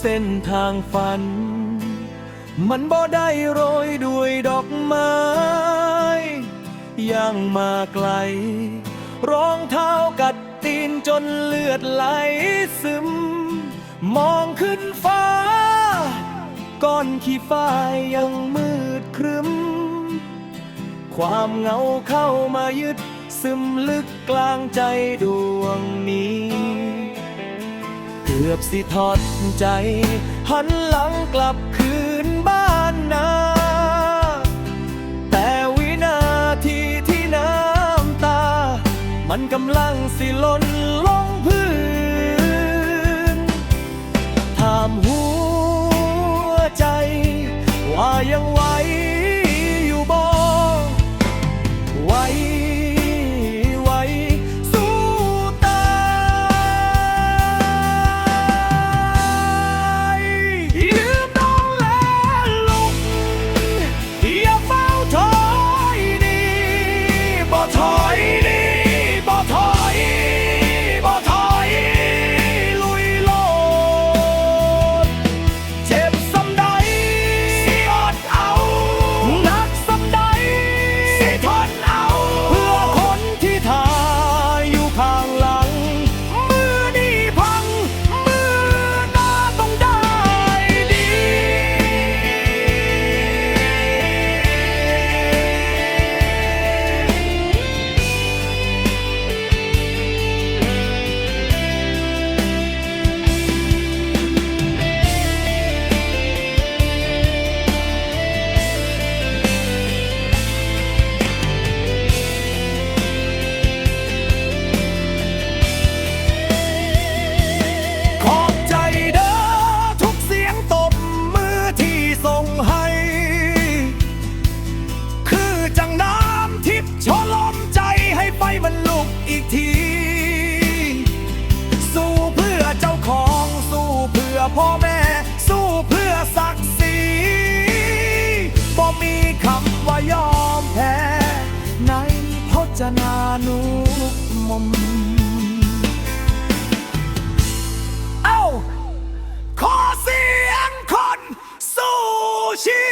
เส้นทางฝัน มันบ่ได้โรยด้วยดอกไม้ยังมาไกล รองเท้ากัดตีนจนเลือดไหลซึม มองขึ้นฟ้า ก้อนขี้ฟ้ายังมืดครึม ความเหงาเข้ามายึดซึมลึกกลางใจดวง กือบสิทอดใจ หันหลังกลับคืนบ้านนาแต่วินาทีที่น้ำตา มันกำลังสิหล่นลงพื้นถามหัว อีกที สู้เพื่อเจ้าของ สู้เพื่อพ่อแม่ สู้เพื่อศักดิ์ศรีบ่มีคำว่ายอมแพ้ ในพจนานุมมเอ้า ขอเสียงคน สู้ชี